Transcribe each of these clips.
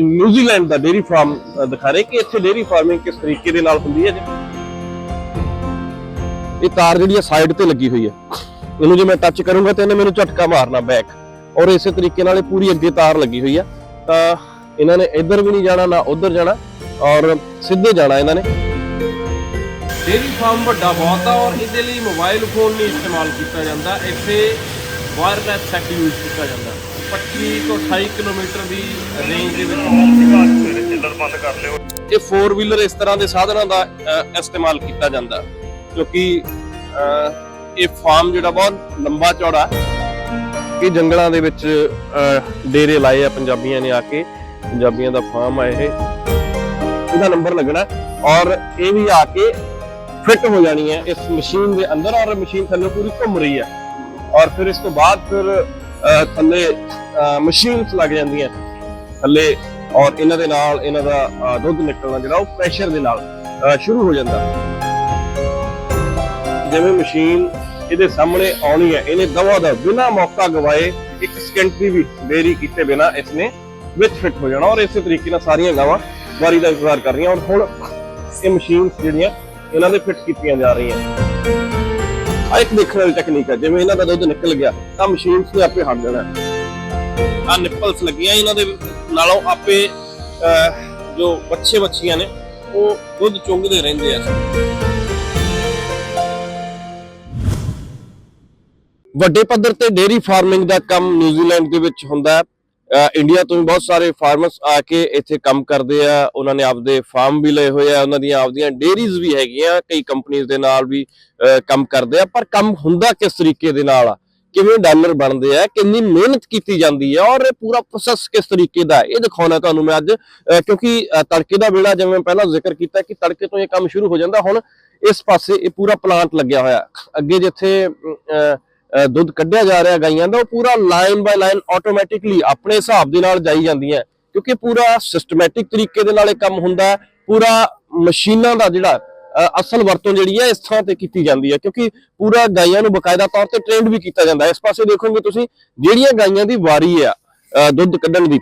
New Zealand ਦਾ dairy farm ਦਿਖਾ ਰਹੇ ਕਿ ਇੱਥੇ ਡੇਰੀ ਫਾਰਮਿੰਗ ਕਿਸ ਤਰੀਕੇ ਦੇ ਨਾਲ ਹੁੰਦੀ ਹੈ ਜੀ? ਇਹ ਤਾਰ ਜਿਹੜੀ ਹੈ ਸਾਈਡ ਤੇ ਲੱਗੀ ਹੋਈ ਹੈ। ਇਹਨੂੰ ਜੇ ਮੈਂ ਟੱਚ ਕਰੂੰਗਾ ਤਾਂ ਇਹਨੇ ਮੈਨੂੰ ਝਟਕਾ ਮਾਰਨਾ ਬੈਕ ਔਰ ਇਸੇ ਤਰੀਕੇ ਨਾਲ ਇਹ ਪੂਰੀ ਅੱਗੇ ਤਾਰ ਲੱਗੀ ਹੋਈ ਆ। ਤਾਂ ਇਹਨਾਂ ਨੇ ਇੱਧਰ ਵੀ ਨਹੀਂ ਜਾਣਾ, ਨਾ ਉੱਧਰ ਜਾਣਾ, ਔਰ ਸਿੱਧੇ ਜਾਣਾ ਇਹਨਾਂ ਨੇ। ਡੇਰੀ ਫਾਰਮ ਵੱਡਾ ਬਹੁਤ ਆ ਔਰ ਇਹਦੇ ਲਈ ਮੋਬਾਈਲ ਫੋਨ ਨਹੀਂ ਇਸਤੇਮਾਲ ਕੀਤਾ ਜਾਂਦਾ। ਇੱਥੇ ਵਾਇਰਲੈਸ ਸੈਟ ਯੂਜ਼ ਕੀਤਾ ਜਾਂਦਾ। 25 ਤੋਂ 28 ਕਿਲੋਮੀਟਰ ਦੀ ਰੇਂਜ ਦੇ ਵਿੱਚ ਚਿੱਲਰ ਬੰਦ ਕਰ ਲਿਓ ਇਹ 4 ਵੀਲਰ ਇਸ ਤਰ੍ਹਾਂ ਦੇ ਸਾਧਨਾਂ ਦਾ ਇਸਤੇਮਾਲ ਕੀਤਾ ਜਾਂਦਾ ਕਿਉਂਕਿ ਇਹ ਫਾਰਮ ਜਿਹੜਾ ਬਹੁਤ ਲੰਬਾ ਚੌੜਾ ਹੈ। ਇਹ ਜੰਗਲਾਂ ਦੇ ਵਿੱਚ ਡੇਰੇ ਲਾਏ ਆ ਪੰਜਾਬੀਆਂ ਨੇ ਆ ਕੇ, ਪੰਜਾਬੀਆਂ ਦਾ ਫਾਰਮ ਆ ਇਹ। ਇਹਦਾ ਨੰਬਰ ਲੱਗਣਾ ਔਰ ਇਹ ਵੀ ਆ ਕੇ ਫਿੱਟ ਹੋ ਜਾਣੀ ਹੈ। ਇਸ ਮਸ਼ੀਨ ਦੇ ਅੰਦਰ ਔਰ ਮਸ਼ੀਨ ਥੱਲੇ ਪੂਰੀ ਘੁੰਮ ਰਹੀ ਹੈ। ਔਰ ਫਿਰ ਇਸ ਤੋਂ ਬਾਅਦ ਫਿਰ ਥੱਲੇ ਮਸ਼ੀਨਸ ਲੱਗ ਜਾਂਦੀਆਂ। ਥੱਲੇ ਔਰ ਇਹਨਾਂ ਦੇ ਨਾਲ ਇਹਨਾਂ ਦਾ ਦੁੱਧ ਨਿਕਲਣਾ ਜਿਹੜਾ ਉਹ ਪ੍ਰੈਸ਼ਰ ਦੇ ਨਾਲ ਸ਼ੁਰੂ ਹੋ ਜਾਂਦਾ। ਜਿਵੇਂ ਮਸ਼ੀਨ ਇਹਦੇ ਸਾਹਮਣੇ ਆਉਣੀ ਹੈ, ਇਹਨੇ ਦਵਾ ਦਾ ਬਿਨਾ ਮੌਕਾ ਗਵਾਏ ਇੱਕ ਸਕਿੰਟ ਦੀ ਵੀ ਦੇਰੀ ਕੀਤੇ ਬਿਨਾ ਇਸਨੇ ਵਿੱਚ ਫਿੱਟ ਹੋ ਜਾਣਾ ਔਰ ਇਸੇ ਤਰੀਕੇ ਨਾਲ ਸਾਰੀਆਂ ਗਾਵਾਂ ਵਾਰੀ ਦਾ ਇੰਤਜ਼ਾਰ ਕਰ ਰਹੀਆਂ। ਔਰ ਹੁਣ ਇਹ ਮਸ਼ੀਨਸ ਜਿਹੜੀਆਂ, ਇਹਨਾਂ ਦੇ ਫਿੱਟ ਕੀਤੀਆਂ ਜਾ ਰਹੀਆਂ। ਆ ਇੱਕ ਦੇਖਣ ਵਾਲੀ ਟੈਕਨੀਕ ਹੈ ਜਿਵੇਂ ਇਹਨਾਂ ਦਾ ਦੁੱਧ ਨਿਕਲ ਗਿਆ, ਤਾਂ ਮਸ਼ੀਨਸ ਨੇ ਆਪੇ ਹਟ ਜਾਣਾ। ਆ ਨਿੱਪਲਸ ਲੱਗੀਆਂ ਇਹਨਾਂ ਦੇ ਨਾਲੋਂ ਆਪੇ ਜੋ ਬੱਚੇ ਬੱਚੀਆਂ ਨੇ, ਉਹ ਦੁੱਧ ਚੁੰਗਦੇ ਰਹਿੰਦੇ ਆ। ਵੱਡੇ ਪੱਧਰ ਤੇ ਡੇਰੀ ਫਾਰਮਿੰਗ ਦਾ ਕੰਮ ਨਿਊਜ਼ੀਲੈਂਡ ਦੇ ਵਿੱਚ ਹੁੰਦਾ ਹੈ। ਇੰਡੀਆ ਤੋਂ ਵੀ ਬਹੁਤ ਸਾਰੇ ਫਾਰਮਰਸ ਆ ਕੇ ਇੱਥੇ ਕੰਮ ਕਰਦੇ ਆ। ਉਹਨਾਂ ਨੇ ਆਪਦੇ ਫਾਰਮ ਵੀ ਲਏ ਹੋਏ ਆ ਉਹਨਾਂ ਦੀਆਂ ਆਪਦੀਆਂ ਡੇਅਰੀਜ਼ ਵੀ ਹੈਗੀਆਂ। ਕਈ ਕੰਪਨੀਆਂ ਦੇ ਨਾਲ ਵੀ ਕੰਮ ਕਰਦੇ ਆ। ਪਰ ਕੰਮ ਹੁੰਦਾ ਕਿਸ ਤਰੀਕੇ ਦੇ ਨਾਲ ਆ? ਕਿਵੇਂ ਡਾਲਰ ਬਣਦੇ ਆ? ਕਿੰਨੀ ਮਿਹਨਤ ਕੀਤੀ ਜਾਂਦੀ ਹੈ ਔਰ ਇਹ ਪੂਰਾ ਪ੍ਰੋਸੈਸ ਕਿਸ ਤਰੀਕੇ ਦਾ ਇਹ ਦਿਖਾਉਣਾ ਤੁਹਾਨੂੰ ਮੈਂ ਅੱਜ ਕਿਉਂਕਿ ਤੜਕੇ ਦਾ ਵੇਲਾ ਜਿਵੇਂ ਮੈਂ ਪਹਿਲਾਂ ਜ਼ਿਕਰ ਕੀਤਾ ਕਿ ਤੜਕੇ ਤੋਂ ਇਹ ਕੰਮ ਸ਼ੁਰੂ ਹੋ ਜਾਂਦਾ। ਹੁਣ ਇਸ ਪਾਸੇ ਇਹ ਪੂਰਾ ਪਲਾਂਟ ਲੱਗਿਆ ਹੋਇਆ। ਅੱਗੇ ਜਿੱਥੇ ਅਹ, ਦੁੱਧ ਕੱਢਿਆ ਜਾ ਰਿਹਾ ਗਾਈਆਂ ਦਾ, ਉਹ ਪੂਰਾ ਲਾਈਨ ਬਾਈ ਲਾਈਨ ਆਟੋਮੈਟਿਕਲੀ ਆਪਣੇ ਹਿਸਾਬ ਦੇ ਨਾਲ ਜਾਈ ਜਾਂਦੀਆਂ ਕਿਉਂਕਿ ਪੂਰਾ ਸਿਸਟਮੈਟਿਕ ਤਰੀਕੇ ਦੇ ਨਾਲ ਇਹ ਕੰਮ ਹੁੰਦਾ ਪੂਰਾ ਮਸ਼ੀਨਾਂ ਦਾ ਜਿਹੜਾ ਅਸਲ ਵਰਤੋਂ ਜਿਹੜੀ ਹੈ, ਇਸ ਥਾਂ ਤੇ ਕੀਤੀ ਜਾਂਦੀ ਹੈ। ਕਿਉਂਕਿ ਪੂਰਾ ਗਾਈਆਂ ਨੂੰ ਬਕਾਇਦਾ ਤੌਰ ਤੇ ਟ੍ਰੇਨਡ ਵੀ ਕੀਤਾ ਜਾਂਦਾ ਹੈ। ਇਸ ਪਾਸੇ ਦੇਖੋਗੇ ਤੁਸੀਂ, ਜਿਹੜੀਆਂ ਗਾਈਆਂ ਦੀ ਵਾਰੀ ਆ ਦੁੱਧ ਕੱਢਣ ਦੀ,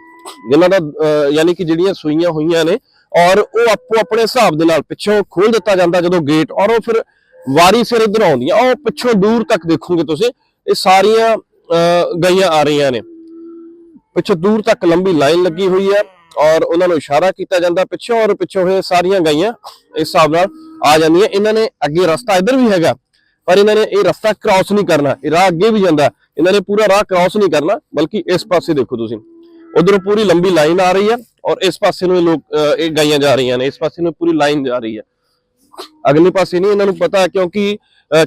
ਜਿਨ੍ਹਾਂ ਦਾ ਯਾਨੀ ਕਿ ਜਿਹੜੀਆਂ ਸੂਈਆਂ ਹੋਈਆਂ ਨੇ, ਔਰ ਉਹ ਆਪੋ ਆਪਣੇ ਹਿਸਾਬ ਦੇ ਨਾਲ ਪਿੱਛੋਂ ਖੋਲ ਦਿੱਤਾ ਜਾਂਦਾ ਜਦੋਂ ਗੇਟ ਔਰ ਉਹ ਫਿਰ ਵਾਰੀ ਸਿਰ ਇਧਰ ਆਉਂਦੀਆਂ। ਉਹ ਪਿੱਛੋਂ ਦੂਰ ਤੱਕ ਦੇਖੋਗੇ ਤੁਸੀਂ ਇਹ ਸਾਰੀਆਂ ਅਹ, ਆ ਰਹੀਆਂ ਨੇ। ਪਿੱਛੋਂ ਦੂਰ ਤੱਕ ਲੰਬੀ ਲਾਈਨ ਲੱਗੀ ਹੋਈ ਹੈ ਔਰ ਉਹਨਾਂ ਨੂੰ ਇਸ਼ਾਰਾ ਕੀਤਾ ਜਾਂਦਾ ਪਿੱਛੋਂ ਔਰ ਪਿੱਛੋਂ ਇਹ ਸਾਰੀਆਂ ਗਾਈਆਂ ਇਸ ਹਿਸਾਬ ਨਾਲ ਆ ਜਾਂਦੀਆਂ। ਇਹਨਾਂ ਨੇ ਅੱਗੇ ਰਸਤਾ ਇੱਧਰ ਵੀ ਹੈਗਾ ਪਰ ਇਹਨਾਂ ਨੇ ਇਹ ਰਸਤਾ ਕ੍ਰਾਸ ਨਹੀਂ ਕਰਨਾ ਇਹ ਰਾਹ ਅੱਗੇ ਵੀ ਜਾਂਦਾ। ਇਹਨਾਂ ਨੇ ਪੂਰਾ ਰਾਹ ਕ੍ਰਾਸ ਨਹੀਂ ਕਰਨਾ ਬਲਕਿ ਇਸ ਪਾਸੇ ਦੇਖੋ ਤੁਸੀਂ। ਉਧਰੋਂ ਪੂਰੀ ਲੰਬੀ ਲਾਈਨ ਆ ਰਹੀ ਹੈ ਔਰ ਇਸ ਪਾਸੇ ਨੂੰ ਇਹ ਲੋਕ ਇਹ ਗਾਈਆਂ ਜਾ ਰਹੀਆਂ ਨੇ ਇਸ ਪਾਸੇ ਨੂੰ ਪੂਰੀ ਲਾਈਨ ਜਾ ਰਹੀ ਹੈ। ਅਗਲੇ ਪਾਸੇ ਨਹੀਂ ਇਹਨਾਂ ਨੂੰ ਪਤਾ ਕਿਉਂਕਿ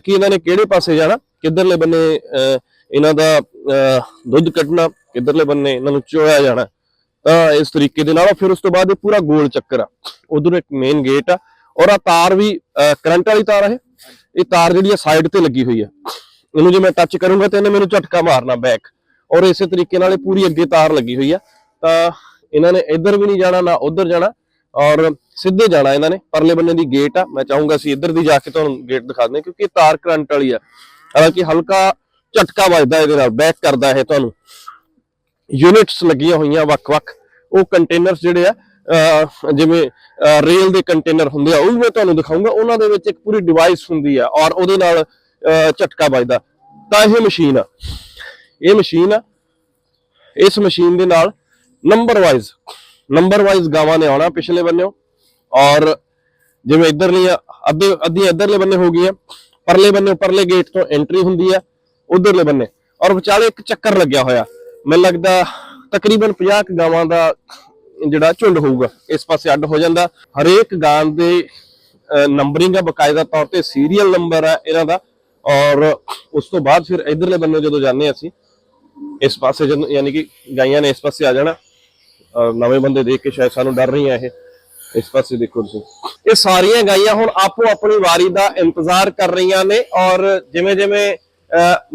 ਕਿ ਇਹਨਾਂ ਨੇ ਕਿਹੜੇ ਪਾਸੇ ਜਾਣਾ? ਕਿੱਧਰਲੇ ਬੰਨੇ ਅਹ, ਇਹਨਾਂ ਦਾ ਅਹ, ਦੁੱਧ ਕੱਢਣਾ ਕਿੱਧਰਲੇ ਬੰਨੇ ਇਹਨਾਂ ਨੂੰ ਚੋਇਆ ਜਾਣਾ। ਤਾਂ ਇਸ ਤਰੀਕੇ ਦੇ ਨਾਲ ਫਿਰ ਉਸ ਤੋਂ ਬਾਅਦ ਇਹ ਪੂਰਾ ਗੋਲ ਚੱਕਰ ਆ। ਉਧਰ ਇੱਕ ਮੇਨ ਗੇਟ ਆ ਔਰ ਆ ਤਾਰ ਵੀ ਕਰੰਟ ਵਾਲੀ ਤਾਰ ਹੈ ਇਹ। ਤਾਰ ਜਿਹੜੀ ਆ ਸਾਈਡ ਤੇ ਲੱਗੀ ਹੋਈ ਆ। ਇਹਨੂੰ ਜੇ ਮੈਂ ਟੱਚ ਕਰੂੰਗਾ ਤੇ ਇਹਨੇ ਮੈਨੂੰ ਝਟਕਾ ਮਾਰਨਾ ਬੈਕ ਔਰ ਇਸੇ ਤਰੀਕੇ ਨਾਲ ਇਹ ਪੂਰੀ ਅੱਗੇ ਤਾਰ ਲੱਗੀ ਹੋਈ ਆ। ਤਾਂ ਇਹਨਾਂ ਨੇ ਇੱਧਰ ਵੀ ਨਹੀਂ ਜਾਣਾ ਨਾ ਉੱਧਰ ਜਾਣਾ। ਔਰ ਸਿੱਧੇ ਜਾਣਾ ਇਹਨਾਂ ਨੇ ਪਰਲੇ ਬੰਨੇ ਦੀ ਗੇਟ ਆ ਮੈਂ ਚਾਹੂੰਗਾ ਅਸੀਂ ਇੱਧਰ ਦੀ ਜਾ ਕੇ ਤੁਹਾਨੂੰ ਗੇਟ ਦਿਖਾ ਦਿੰਦੇ ਕਿਉਂਕਿ ਇਹ ਤਾਰ ਕਰੰਟ ਵਾਲੀ ਆ। ਹਾਲਾਂਕਿ ਹਲਕਾ ਝਟਕਾ ਵੱਜਦਾ ਇਹਦੇ ਨਾਲ ਬੈਕ ਕਰਦਾ ਇਹ ਤੁਹਾਨੂੰ। ਯੂਨਿਟਸ ਲੱਗੀਆਂ ਹੋਈਆਂ ਵੱਖ-ਵੱਖ ਉਹ ਕੰਟੇਨਰਸ ਜਿਹੜੇ ਆ ਜਿਵੇਂ ਰੇਲ ਦੇ ਕੰਟੇਨਰ ਹੁੰਦੇ ਆ ਉਹ ਵੀ ਮੈਂ ਤੁਹਾਨੂੰ ਦਿਖਾਊਂਗਾ। ਉਹਨਾਂ ਦੇ ਵਿੱਚ ਇੱਕ ਪੂਰੀ ਡਿਵਾਈਸ ਹੁੰਦੀ ਆ ਔਰ ਉਹਦੇ ਨਾਲ ਅਹ, ਝਟਕਾ ਵੱਜਦਾ। ਤਾਂ ਇਹ ਮਸ਼ੀਨ ਆ। ਇਹ ਮਸ਼ੀਨ ਆ। ਇਸ ਮਸ਼ੀਨ ਦੇ ਨਾਲ ਨੰਬਰ ਵਾਈਜ਼ ਨੰਬਰ ਵਾਈਜ਼ ਗਾਵਾਂ ਨੇ ਆਉਣਾ ਪਿਛਲੇ ਬੰਨਿਓ। ਔਰ ਜਿਵੇਂ ਇਧਰਲੀਆਂ ਅੱਧੇ, ਅੱਧੀਆਂ ਇਧਰਲੇ ਬੰਨੇ ਹੋ ਗਈਆਂ, ਪਰਲੇ ਬੰਨੇ, ਪਰਲੇ ਗੇਟ ਤੋਂ ਐਂਟਰੀ ਹੁੰਦੀ ਆ, ਉਧਰਲੇ ਬੰਨੇ। ਔਰ ਵਿਚਾਲੇ ਇੱਕ ਚੱਕਰ ਲੱਗਿਆ ਹੋਇਆ। ਮੈਨੂੰ ਲੱਗਦਾ ਤਕਰੀਬਨ 50 ਕੁ ਗਾਵਾਂ ਦਾ ਜਿਹੜਾ ਝੁੰਡ ਹੋਊਗਾ, ਇਸ ਪਾਸੇ ਅੱਡ ਹੋ ਜਾਂਦਾ। ਹਰੇਕ ਗਾਂ ਦੇ ਨੰਬਰਿੰਗ ਆ, ਬਕਾਇਦਾ ਤੌਰ ਤੇ ਸੀਰੀਅਲ ਨੰਬਰ ਆ ਇਹਨਾਂ ਦਾ। ਔਰ ਉਸ ਤੋਂ ਬਾਅਦ ਫਿਰ ਇਧਰਲੇ ਬੰਨੇ ਜਦੋਂ ਜਾਂਦੇ ਹਾਂ ਅਸੀਂ, ਇਸ ਪਾਸੇ ਜਦੋਂ, ਯਾਨੀ ਕਿ ਗਾਈਆਂ ਨੇ ਇਸ ਪਾਸੇ ਆ ਜਾਣਾ। ਨਵੇਂ ਬੰਦੇ ਦੇਖ ਕੇ ਸ਼ਾਇਦ ਸਾਨੂੰ ਡਰ ਰਹੀਆਂ ਇਹ। ਇਸ ਪਾਸੇ ਦੇਖੋ ਤੁਸੀਂ। ਇਹ ਸਾਰੀਆਂ ਗਾਈਆਂ ਹੁਣ ਆਪੋ ਆਪਣੀ ਵਾਰੀ ਦਾ ਇੰਤਜ਼ਾਰ ਕਰ ਰਹੀਆਂ ਨੇ ਔਰ ਜਿਵੇਂ ਜਿਵੇਂ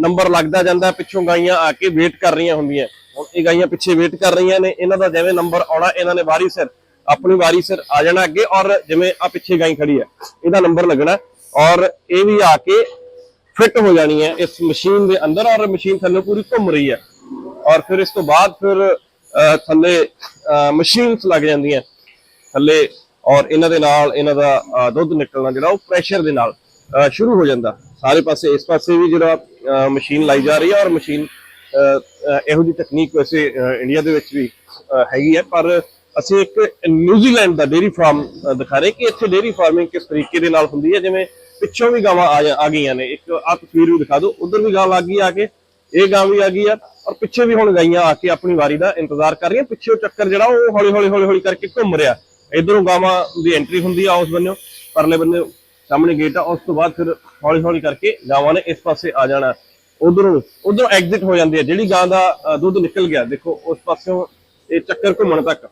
ਨੰਬਰ ਲੱਗਦਾ ਜਾਂਦਾ ਪਿੱਛੋਂ ਗਾਈਆਂ ਆ ਕੇ ਵੇਟ ਕਰ ਰਹੀਆਂ ਹੁੰਦੀਆਂ। ਹੁਣ ਇਹ ਗਾਈਆਂ ਪਿੱਛੇ ਵੇਟ ਕਰ ਰਹੀਆਂ ਨੇ। ਇਹਨਾਂ ਦਾ ਜਿਵੇਂ ਨੰਬਰ ਆਉਣਾ, ਇਹਨਾਂ ਨੇ ਵਾਰੀ ਸਿਰ, ਆਪਣੀ ਵਾਰੀ ਸਿਰ ਆ ਜਾਣਾ ਅੱਗੇ ਔਰ ਜਿਵੇਂ ਆ ਪਿੱਛੇ ਗਾਈ ਖੜੀ ਹੈ, ਇਹਦਾ ਨੰਬਰ ਲੱਗਣਾ। ਔਰ ਇਹ ਵੀ ਆ ਕੇ ਫਿੱਟ ਹੋ ਜਾਣੀ ਹੈ ਇਸ ਮਸ਼ੀਨ ਦੇ ਅੰਦਰ ਔਰ ਮਸ਼ੀਨ ਥੱਲੇ ਪੂਰੀ ਘੁੰਮ ਰਹੀ ਹੈ। ਔਰ ਫਿਰ ਇਸ ਤੋਂ ਬਾਅਦ ਫਿਰ ਥੱਲੇ ਮਸ਼ੀਨਸ ਲੱਗ ਜਾਂਦੀਆਂ। ਥੱਲੇ, ਔਰ ਇਹਨਾਂ ਦੇ ਨਾਲ ਇਹਨਾਂ ਦਾ ਦੁੱਧ ਨਿਕਲਣਾ ਜਿਹੜਾ ਉਹ ਪ੍ਰੈਸ਼ਰ ਦੇ ਨਾਲ ਸ਼ੁਰੂ ਹੋ ਜਾਂਦਾ। ਸਾਰੇ ਪਾਸੇ, ਇਸ ਪਾਸੇ ਵੀ ਜਿਹੜਾ ਮਸ਼ੀਨ ਲਾਈ ਜਾ ਰਹੀ ਹੈ, ਔਰ ਮਸ਼ੀਨ ਇਹੋ ਜਿਹੀ ਤਕਨੀਕ ਵੈਸੇ ਇੰਡੀਆ ਦੇ ਵਿੱਚ ਵੀ ਹੈਗੀ ਹੈ। ਪਰ ਅਸੀਂ ਇੱਕ ਨਿਊਜ਼ੀਲੈਂਡ ਦਾ ਡੇਰੀ ਫਾਰਮ ਦਿਖਾ ਰਹੇ ਕਿ ਇੱਥੇ ਡੇਰੀ ਫਾਰਮਿੰਗ ਕਿਸ ਤਰੀਕੇ ਦੇ ਨਾਲ ਹੁੰਦੀ ਹੈ। ਜਿਵੇਂ ਪਿੱਛੋਂ ਵੀ ਗਾਵਾਂ ਆ ਆ ਗਈਆਂ ਨੇ। ਇੱਕ ਆ ਤਸਵੀਰ ਵੀ ਦਿਖਾ ਦਿਓ। ਉਧਰ ਵੀ ਗਾਂ ਲੱਗ ਗਈ ਆ ਕੇ। ਇਹ ਗਾਂ ਵੀ ਆ ਗਈ ਆ ਔਰ ਪਿੱਛੇ ਵੀ ਹੁਣ ਗਾਈਆਂ ਆ ਕੇ ਆਪਣੀ ਵਾਰੀ ਦਾ ਇੰਤਜ਼ਾਰ ਕਰ ਰਹੀਆਂ। ਪਿੱਛੇ ਚੱਕਰ ਜਿਹੜਾ ਉਹ ਹੌਲੀ ਹੌਲੀ ਹੌਲੀ ਹੌਲੀ ਕਰਕੇ ਘੁੰਮ ਰਿਹਾ। ਇਧਰੋਂ ਗਾਵਾਂ ਦੀ ਐਂਟਰੀ ਹੁੰਦੀ ਆ ਉਸ ਬੰਨਿਓ। ਪਰਲੇ ਬੰਨੇ ਸਾਹਮਣੇ ਗੇਟ ਆ ਉਸ ਤੋਂ ਬਾਅਦ ਫਿਰ ਹੌਲੀ ਹੌਲੀ ਕਰਕੇ ਗਾਵਾਂ ਨੇ ਇਸ ਪਾਸੇ ਆ ਜਾਣਾ। ਉਧਰੋਂ ਉਧਰੋਂ ਐਗਜ਼ਿਟ ਹੋ ਜਾਂਦੀ ਹੈ ਜਿਹੜੀ ਗਾਂ ਦਾ ਦੁੱਧ ਨਿਕਲ ਗਿਆ ਦੇਖੋ ਉਸ ਪਾਸਿਓਂ ਇਹ ਚੱਕਰ ਘੁੰਮਣ ਤੱਕ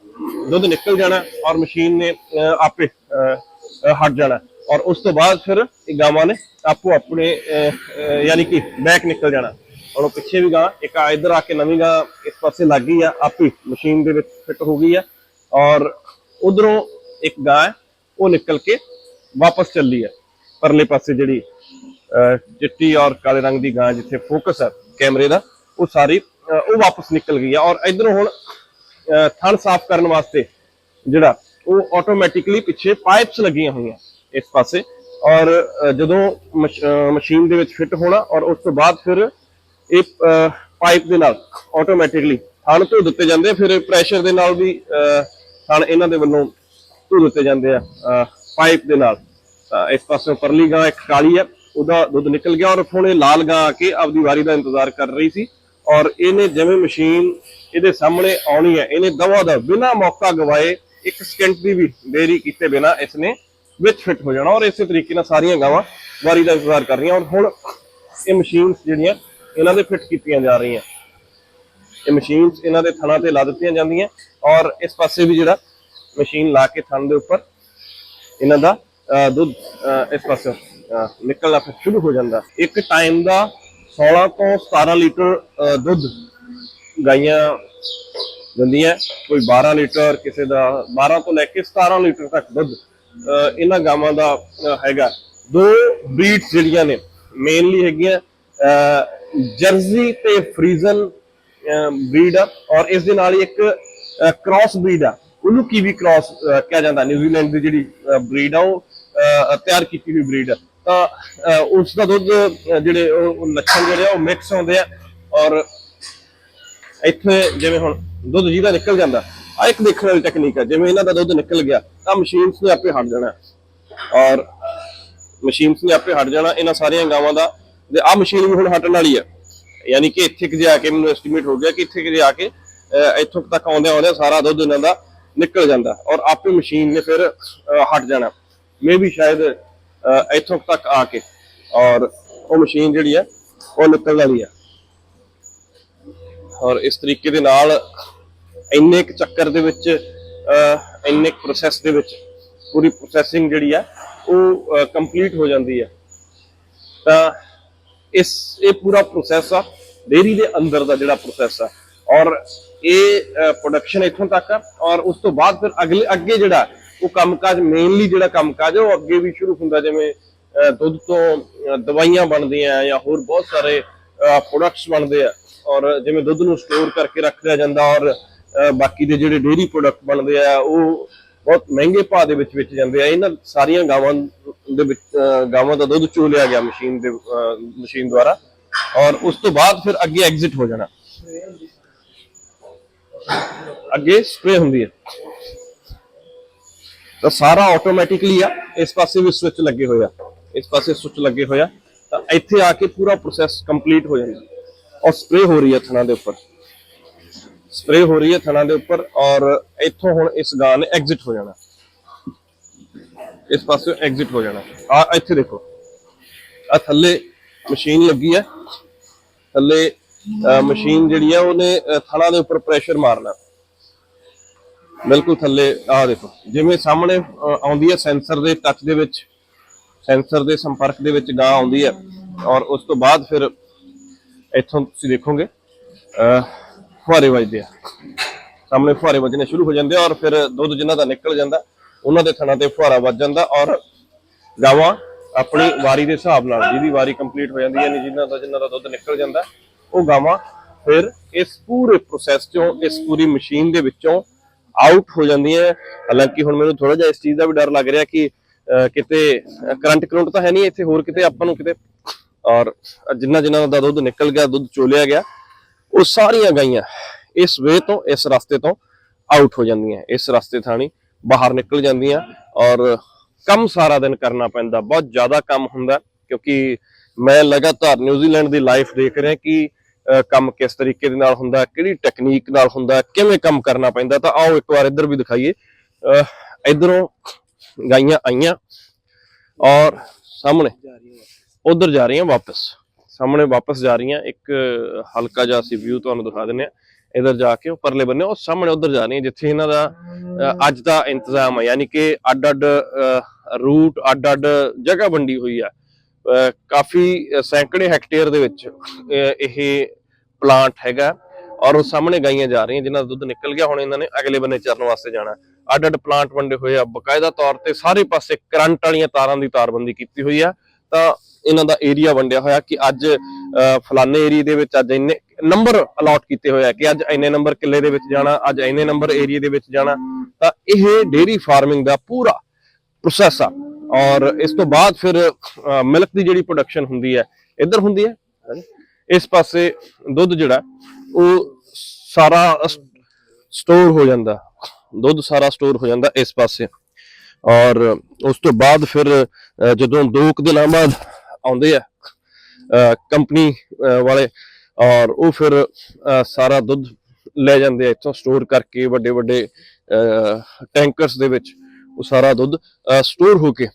ਦੁੱਧ ਨਿਕਲ ਜਾਣਾ ਔਰ ਮਸ਼ੀਨ ਨੇ ਅ, ਆਪੇ ਅ, ਹਟ ਜਾਣਾ। ਔਰ ਉਸ ਤੋਂ ਬਾਅਦ ਫਿਰ ਇਹ ਗਾਵਾਂ ਨੇ ਆਪੋ ਆਪਣੇ ਅ, ਯਾਨੀ ਕਿ ਬੈਕ ਨਿਕਲ ਜਾਣਾ। ਔਰ ਉਹ ਪਿੱਛੇ ਵੀ ਗਾਂ ਇੱਕ ਆ ਇੱਧਰ ਆ ਕੇ ਨਵੀਂ ਗਾਂ ਇਸ ਪਾਸੇ ਲੱਗ ਗਈ ਆ ਆਪੇ ਮਸ਼ੀਨ ਦੇ ਵਿੱਚ ਫਿੱਟ ਹੋ ਗਈ ਆ। ਔਰ ਉਧਰੋਂ ਇੱਕ ਗਾਂ ਉਹ ਨਿਕਲ ਕੇ ਵਾਪਸ ਚੱਲੀ ਹੈ ਪਰਲੇ ਪਾਸੇ ਜਿਹੜੀ ਚਿੱਟੀ ਔਰ ਕਾਲੇ ਰੰਗ ਦੀ ਗਾਂ ਜਿੱਥੇ ਫੋਕਸ ਹੈ ਕੈਮਰੇ ਦਾ ਉਹ ਸਾਰੀ ਉਹ ਵਾਪਸ ਨਿਕਲ ਗਈ ਹੈ ਔਰ ਇਧਰੋਂ ਹੁਣ ਅਹ, ਥਣ ਸਾਫ਼ ਕਰਨ ਵਾਸਤੇ ਜਿਹੜਾ ਉਹ ਆਟੋਮੈਟਿਕਲੀ ਪਿੱਛੇ ਪਾਈਪਸ ਲੱਗੀਆਂ ਹੋਈਆਂ ਇਸ ਪਾਸੇ। ਔਰ ਜਦੋਂ ਮਸ਼- ਮਸ਼ੀਨ ਦੇ ਵਿੱਚ ਫਿੱਟ ਹੋਣਾ ਔਰ ਉਸ ਤੋਂ ਬਾਅਦ ਫਿਰ ਇਹ ਪਾਈਪ ਦੇ ਨਾਲ ਆਟੋਮੈਟਿਕਲੀ ਥਣ ਧੋ ਦਿੱਤੇ ਜਾਂਦੇ ਆ ਫਿਰ ਪ੍ਰੈਸ਼ਰ ਦੇ ਨਾਲ ਵੀ ਅਹ, ਥਣ ਇਹਨਾਂ ਦੇ ਵੱਲੋਂ ਧੋ ਦਿੱਤੇ ਜਾਂਦੇ ਆ ਪਾਈਪ ਦੇ ਨਾਲ। ਇਸ ਪਾਸੇ ਪਰਲੀ ਗਾਂ ਇੱਕ ਕਾਲੀ ਆ ਉਹਦਾ ਦੁੱਧ ਨਿਕਲ ਗਿਆ ਔਰ ਹੁਣ ਇਹ ਲਾਲ ਗਾਂ ਆ ਕੇ ਆਪਦੀ ਵਾਰੀ ਦਾ ਇੰਤਜ਼ਾਰ ਕਰ ਰਹੀ ਸੀ ਔਰ ਇਹਨੇ ਜਿਵੇਂ ਮਸ਼ੀਨ ਇਹਦੇ ਸਾਹਮਣੇ ਆਉਣੀ ਹੈ ਇਹਨੇ ਦਵਾ ਦਾ ਬਿਨਾ ਮੌਕਾ ਗਵਾਏ ਇੱਕ ਸਕਿੰਟ ਦੀ ਵੀ ਦੇਰੀ ਕੀਤੇ ਬਿਨਾ ਇਸਨੇ ਵਿੱਚ ਫਿੱਟ ਹੋ ਜਾਣਾ ਔਰ ਇਸੇ ਤਰੀਕੇ ਨਾਲ ਸਾਰੀਆਂ ਗਾਵਾਂ ਵਾਰੀ ਦਾ ਇੰਤਜ਼ਾਰ ਕਰ ਰਹੀਆਂ ਔਰ ਹੁਣ ਇਹ ਮਸ਼ੀਨਸ ਜਿਹੜੀਆਂ ਇਹਨਾਂ ਦੇ ਫਿੱਟ ਕੀਤੀਆਂ ਜਾ ਰਹੀਆਂ। ਇਹ ਮਸ਼ੀਨਸ ਇਹਨਾਂ ਦੇ ਥਣਾਂ ਤੇ ਲਾ ਦਿੱਤੀਆਂ ਜਾਂਦੀਆਂ ਔਰ ਇਸ ਪਾਸੇ ਵੀ ਜਿਹੜਾ ਮਸ਼ੀਨ ਲਾ ਕੇ ਥਣ ਦੇ ਉੱਪਰ ਇਹਨਾਂ ਦਾ ਦੁੱਧ ਇਸ ਪਾਸੇ ਨਿਕਲਣਾ ਫਿਰ ਸ਼ੁਰੂ ਹੋ ਜਾਂਦਾ। ਇੱਕ ਟਾਈਮ ਦਾ 16 ਤੋਂ 17 ਲੀਟਰ ਦੁੱਧ ਗਾਈਆਂ ਦਿੰਦੀਆਂ। ਕੋਈ 12 ਲੀਟਰ, ਕਿਸੇ ਦਾ 12 ਤੋਂ ਲੈ ਕੇ 17 ਲੀਟਰ ਤੱਕ ਦੁੱਧ ਇਹਨਾਂ ਗਾਵਾਂ ਦਾ ਹੈਗਾ। ਦੋ ਬਰੀਡਸ ਜਿਹੜੀਆਂ ਨੇ ਮੇਨਲੀ ਹੈਗੀਆਂ ਜਰਸੀ ਤੇ ਫਰੀਜ਼ਨ ਬਰੀਡ ਆ ਔਰ ਇਸ ਦੇ ਨਾਲ ਹੀ ਇੱਕ ਕ੍ਰਾਸ ਬਰੀਡ ਆ। ਉਹਨੂੰ ਕੀਵੀ ਕ੍ਰਾਸ ਕਿਹਾ ਜਾਂਦਾ? ਨਿਊਜ਼ੀਲੈਂਡ ਦੀ ਜਿਹੜੀ ਬਰੀਡ ਆ ਉਹ ਤਿਆਰ ਕੀਤੀ ਹੋਈ ਬਰੀਡ ਆ। ਤਾਂ ਉਸ ਦਾ ਦੁੱਧ ਜਿਹੜੇ ਉਹ ਲੱਛਣ ਜਿਹੜੇ ਆ ਉਹ ਮਿਕਸ ਹੁੰਦੇ ਆ ਔਰ ਇੱਥੇ ਜਿਵੇਂ ਹੁਣ ਦੁੱਧ ਜਿਹਦਾ ਨਿਕਲ ਜਾਂਦਾ ਆ ਇੱਕ ਦੇਖਣ ਵਾਲੀ ਟੈਕਨੀਕ ਆ। ਜਿਵੇਂ ਇਹਨਾਂ ਦਾ ਦੁੱਧ ਨਿਕਲ ਗਿਆ, ਤਾਂ ਮਸ਼ੀਨਸ ਨੇ ਆਪੇ ਹਟ ਜਾਣਾ। ਔਰ ਮਸ਼ੀਨਸ ਨੇ ਆਪੇ ਹਟ ਜਾਣਾ, ਇਹਨਾਂ ਸਾਰੀਆਂ ਗਾਵਾਂ ਦਾ ਤੇ ਆ ਮਸ਼ੀਨ ਵੀ ਹੁਣ ਹਟਣ ਵਾਲੀ ਆ। ਯਾਨੀ ਕਿ ਇੱਥੇ ਕਿ ਜਾ ਕੇ ਮੈਨੂੰ ਐਸਟੀਮੇਟ ਹੋ ਗਿਆ ਕਿ ਇੱਥੇ ਕਿ ਜਾ ਕੇ ਇੱਥੋਂ ਤੱਕ ਆਉਂਦੇ ਆਉਂਦੇ ਸਾਰਾ ਦੁੱਧ ਇਹਨਾਂ ਦਾ ਨਿਕਲ ਜਾਂਦਾ ਔਰ ਆਪੇ ਮਸ਼ੀਨ ਨੇ ਫਿਰ ਹਟ ਜਾਣਾ। ਮੇ ਵੀ ਸ਼ਾਇਦ ਇੱਥੋਂ ਤੱਕ ਆ ਕੇ ਔਰ ਉਹ ਮਸ਼ੀਨ ਜਿਹੜੀ ਆ ਉਹ ਨਿਕਲ ਵਾਲੀ ਆ। ਔਰ ਇਸ ਤਰੀਕੇ ਦੇ ਨਾਲ ਇੰਨੇ ਕੁ ਚੱਕਰ ਦੇ ਵਿੱਚ ਅਹ, ਇੰਨੇ ਪ੍ਰੋਸੈਸ ਦੇ ਵਿੱਚ ਪੂਰੀ ਪ੍ਰੋਸੈਸਿੰਗ ਜਿਹੜੀ ਆ ਉਹ ਕੰਪਲੀਟ ਹੋ ਜਾਂਦੀ ਆ। ਤਾਂ ਇਸ, ਇਹ ਪੂਰਾ ਪ੍ਰੋਸੈਸ ਆ। ਡੇਰੀ ਦੇ ਅੰਦਰ ਦਾ ਜਿਹੜਾ ਪ੍ਰੋਸੈਸ ਆ। ਔਰ ਇਹ ਪ੍ਰੋਡਕਸ਼ਨ ਇੱਥੋਂ ਤੱਕ ਆ। ਔਰ ਉਸ ਤੋਂ ਬਾਅਦ ਫਿਰ ਅਗਲੇ, ਅੱਗੇ ਜਿਹੜਾ, ਉਹ ਕੰਮਕਾਜ ਮੇਨਲੀ ਜਿਹੜਾ ਕੰਮਕਾਜ ਉਹ ਅੱਗੇ ਵੀ ਸ਼ੁਰੂ ਹੁੰਦਾ। ਜਿਵੇਂ ਦੁੱਧ ਤੋਂ ਦਵਾਈਆਂ ਬਣਦੀਆਂ ਜਾਂ ਹੋਰ ਬਹੁਤ ਸਾਰੇ ਪ੍ਰੋਡਕਟਸ ਬਣਦੇ ਆ। ਔਰ ਜਿਵੇਂ ਦੁੱਧ ਨੂੰ ਸਟੋਰ ਕਰਕੇ ਰੱਖਿਆ ਜਾਂਦਾ। ਔਰ ਬਾਕੀ ਦੇ ਜਿਹੜੇ ਡੇਰੀ ਪ੍ਰੋਡਕਟ ਬਣਦੇ ਆ, ਉਹ ਬਹੁਤ ਮਹਿੰਗੇ ਭਾਅ ਦੇ ਵਿੱਚ ਵਿੱਚ ਜਾਂਦੇ ਆ। ਇਹਨਾਂ ਸਾਰੀਆਂ ਗਾਵਾਂ ਦੇ ਵਿੱਚ ਗਾਵਾਂ ਦਾ ਦੁੱਧ ਚੋ ਲਿਆ ਗਿਆ ਮਸ਼ੀਨ ਦੇ ਮਸ਼ੀਨ ਦੁਆਰਾ। ਔਰ ਉਸ ਤੋਂ ਬਾਅਦ ਫਿਰ ਅੱਗੇ ਐਗਜ਼ਿਟ ਹੋ ਜਾਣਾ। ਅੱਗੇ ਸਪਰੇ ਹੁੰਦੀ ਹੈ ਤਾਂ ਸਾਰਾ ਆਟੋਮੈਟਿਕਲੀ ਆ। ਇਸ ਪਾਸੇ ਵੀ ਸਵਿਚ ਲੱਗੇ ਹੋਇਆ ਇਸ ਪਾਸੇ ਸਵਿਚ ਲੱਗੇ ਹੋਇਆ ਤਾਂ ਇੱਥੇ ਆ ਕੇ ਪੂਰਾ ਪ੍ਰੋਸੈਸ ਕੰਪਲੀਟ ਹੋ ਜਾਂਦਾ। ਔਰ ਸਪਰੇ ਹੋ ਰਹੀ ਹੈ ਥਣਾ ਦੇ ਉੱਪਰ। ਸਪਰੇ ਹੋ ਰਹੀ ਹੈ ਥਣਾ ਦੇ ਉੱਪਰ ਔਰ ਇੱਥੋਂ ਹੁਣ ਇਸ ਗਾਂ ਨੇ ਐਗਜ਼ਿਟ ਹੋ ਜਾਣਾ। ਇਸ ਪਾਸੇ ਐਗਜ਼ਿਟ ਹੋ ਜਾਣਾ। ਆ ਇੱਥੇ ਦੇਖੋ। ਆ ਥੱਲੇ ਮਸ਼ੀਨ ਲੱਗੀ ਹੈ। ਥੱਲੇ ਮਸ਼ੀਨ ਜਿਹੜੀ ਆ ਉਹਨੇ ਥਣਾ ਦੇ ਉੱਪਰ ਪ੍ਰੈਸ਼ਰ ਮਾਰਨਾ। ਬਿਲਕੁਲ ਥੱਲੇ ਆ ਦੇਖੋ। ਜਿਵੇਂ ਸਾਹਮਣੇ ਆਉਂਦੀ ਹੈ ਸੈਂਸਰ ਦੇ ਟੱਚ ਦੇ ਵਿੱਚ ਸੈਂਸਰ ਦੇ ਸੰਪਰਕ ਦੇ ਵਿੱਚ ਗਾਂ ਆਉਂਦੀ ਹੈ ਔਰ ਉਸ ਤੋਂ ਬਾਅਦ ਫਿਰ ਇੱਥੋਂ ਤੁਸੀਂ ਦੇਖੋਗੇ ਅਹ, ਫੁਹਾਰੇ ਵੱਜਦੇ ਆ। ਸਾਹਮਣੇ ਫੁਹਾਰੇ ਵੱਜਣੇ ਸ਼ੁਰੂ ਹੋ ਜਾਂਦੇ ਆ ਔਰ ਫਿਰ ਦੁੱਧ ਜਿਨ੍ਹਾਂ ਦਾ ਨਿਕਲ ਜਾਂਦਾ, ਉਹਨਾਂ ਦੇ ਥਣਾ ਤੇ ਫੁਹਾਰਾ ਵੱਜ ਜਾਂਦਾ ਔਰ ਗਾਵਾਂ ਆਪਣੀ ਵਾਰੀ ਦੇ ਹਿਸਾਬ ਨਾਲ ਜਿਹਦੀ ਵਾਰੀ ਕੰਪਲੀਟ ਹੋ ਜਾਂਦੀ ਹੈ ਨਹੀਂ ਜਿਨ੍ਹਾਂ ਦਾ ਜਿਨ੍ਹਾਂ ਦਾ ਦੁੱਧ ਨਿਕਲ ਜਾਂਦਾ, ਉਹ ਗਾਵਾਂ ਫਿਰ ਇਸ ਪੂਰੇ ਪ੍ਰੋਸੈਸ ਚੋਂ, ਇਸ ਪੂਰੀ ਮਸ਼ੀਨ ਦੇ ਵਿੱਚੋਂ ਆਊਟ ਹੋ ਜਾਂਦੀਆਂ ਹਾਲਾਂਕਿ ਹੁਣ ਮੈਨੂੰ ਥੋੜਾ ਜਿਹਾ ਇਸ ਚੀਜ਼ ਦਾ ਵੀ ਡਰ ਲੱਗ ਰਿਹਾ ਕਿ ਕਿਤੇ ਕਰੰਟ ਕਰੰਟ ਤਾਂ ਹੈ ਨਹੀਂ ਇੱਥੇ, ਹੋਰ ਕਿਤੇ ਆਪਾਂ ਨੂੰ ਕਿਤੇ ਔਰ ਜਿੰਨਾ ਜਿੰਨਾ ਦਾ ਦੁੱਧ ਨਿਕਲ ਗਿਆ, ਦੁੱਧ ਚੋਲਿਆ ਗਿਆ ਉਹ ਸਾਰੀਆਂ ਗਾਈਆਂ ਇਸ ਵੇ ਤੋਂ ਇਸ ਰਸਤੇ ਤੋਂ ਆਊਟ ਹੋ ਜਾਂਦੀਆਂ ਇਸ ਰਸਤੇ ਥਾਣੀ ਬਾਹਰ ਨਿਕਲ ਜਾਂਦੀਆਂ ਔਰ ਕੰਮ ਸਾਰਾ ਦਿਨ ਕਰਨਾ ਪੈਂਦਾ ਬਹੁਤ ਜ਼ਿਆਦਾ ਕੰਮ ਹੁੰਦਾ ਕਿਉਂਕਿ ਮੈਂ ਲਗਾਤਾਰ ਨਿਊਜ਼ੀਲੈਂਡ ਦੀ ਲਾਈਫ ਦੇਖ ਰਿਹਾ ਕਿ ਕੰਮ ਕਿਸ ਤਰੀਕੇ ਦੇ ਨਾਲ ਹੁੰਦਾ ਕਿਹੜੀ ਟੈਕਨੀਕ ਨਾਲ ਹੁੰਦਾ ਕਿਵੇਂ ਕੰਮ ਕਰਨਾ ਪੈਂਦਾ ਤਾਂ ਆਓ ਇੱਕ ਵਾਰ ਇੱਧਰ ਵੀ ਦਿਖਾਈਏ। ਅਹ, ਇੱਧਰੋਂ ਗਾਈਆਂ ਆਈਆਂ ਔਰ ਸਾਹਮਣੇ ਉਧਰ ਜਾ ਰਹੀਆਂ ਵਾਪਸ। ਸਾਹਮਣੇ ਵਾਪਸ ਜਾ ਰਹੀਆਂ। ਇੱਕ ਹਲਕਾ ਜਿਹਾ ਸੀ ਵਿਊ ਤੁਹਾਨੂੰ ਦਿਖਾ ਦਿੰਨੇ ਆ ਇਧਰ ਜਾ ਕੇ ਉਹ ਪਰਲੇ ਬੰਨੇ ਉਹ ਸਾਹਮਣੇ ਉਧਰ ਜਾ ਰਹੀਆਂ, ਜਿੱਥੇ ਇਹਨਾਂ ਦਾ ਅੱਜ ਦਾ ਇੰਤਜ਼ਾਮ ਹੈ। ਯਾਨੀ ਕਿ ਅੱਡ ਅੱਡ ਰੂਟ ਅੱਡ ਅੱਡ ਜਗ੍ਹਾ ਵੰਡੀ ਹੋਈ ਆ। ਕਾਫੀ ਸੈਂਕੜੇ ਹੈਕਟੇਅਰ ਦੇ ਵਿੱਚ ਇਹ ਪਲਾਂਟ ਹੈਗਾ ਔਰ ਉਹ ਸਾਹਮਣੇ ਗਾਈਆਂ ਜਾ ਰਹੀਆਂ, ਜਿਨ੍ਹਾਂ ਦਾ ਦੁੱਧ ਨਿਕਲ ਗਿਆ। ਹੁਣ ਇਹਨਾਂ ਨੇ ਅਗਲੇ ਬੰਨੇ ਚਰਨ ਵਾਸਤੇ ਜਾਣਾ। ਅੱਡ ਅੱਡ ਪਲਾਂਟ ਵੰਡੇ ਹੋਏ ਆ। ਬਕਾਇਦਾ ਤੌਰ ਤੇ ਸਾਰੇ ਪਾਸੇ ਕਰੰਟ ਵਾਲੀਆਂ ਤਾਰਾਂ ਦੀ ਤਾਰਬੰਦੀ ਕੀਤੀ ਹੋਈ ਆ। ਤਾਂ ਇਹਨਾਂ ਦਾ ਏਰੀਆ ਵੰਡਿਆ ਹੋਇਆ ਕਿ ਅੱਜ ਫਲਾਣੇ ਏਰੀਆ ਦੇ ਵਿੱਚ ਅੱਜ ਇੰਨੇ ਨੰਬਰ ਅਲਾਟ ਕੀਤੇ ਹੋਏ ਆ ਕਿ ਅੱਜ ਇੰਨੇ ਨੰਬਰ ਕਿੱਲੇ ਦੇ ਵਿੱਚ ਜਾਣਾ ਅੱਜ ਇੰਨੇ ਨੰਬਰ ਏਰੀਆ ਦੇ ਵਿੱਚ ਜਾਣਾ ਤਾਂ ਇਹ ਡੇਰੀ ਫਾਰਮਿੰਗ ਦਾ ਪੂਰਾ ਪ੍ਰੋਸੈਸ ਆ। ਔਰ ਇਸ ਤੋਂ ਬਾਅਦ ਫਿਰ ਮਿਲਕ ਦੀ ਜਿਹੜੀ ਪ੍ਰੋਡਕਸ਼ਨ ਹੁੰਦੀ ਹੈ ਇੱਧਰ ਹੁੰਦੀ ਹੈ? ਇਸ ਪਾਸੇ ਦੁੱਧ ਜਿਹੜਾ ਉਹ ਸਾਰਾ ਸਟੋਰ ਹੋ ਜਾਂਦਾ। ਦੁੱਧ ਸਾਰਾ ਸਟੋਰ ਹੋ ਜਾਂਦਾ ਇਸ ਪਾਸੇ। ਔਰ ਉਸ ਤੋਂ ਬਾਅਦ ਫਿਰ ਜਦੋਂ ਦੋ ਕੁ ਦਿਨਾਂ ਬਾਅਦ ਆਉਂਦੇ ਆ ਕੰਪਨੀ ਵਾਲੇ, ਔਰ ਉਹ ਫਿਰ ਸਾਰਾ ਦੁੱਧ ਲੈ ਜਾਂਦੇ ਆ ਇੱਥੋਂ ਸਟੋਰ ਕਰਕੇ ਵੱਡੇ ਵੱਡੇ ਟੈਂਕਰਸ ਦੇ ਵਿੱਚ ਉਹ ਸਾਰਾ ਦੁੱਧ ਸਟੋਰ ਹੋ ਕੇ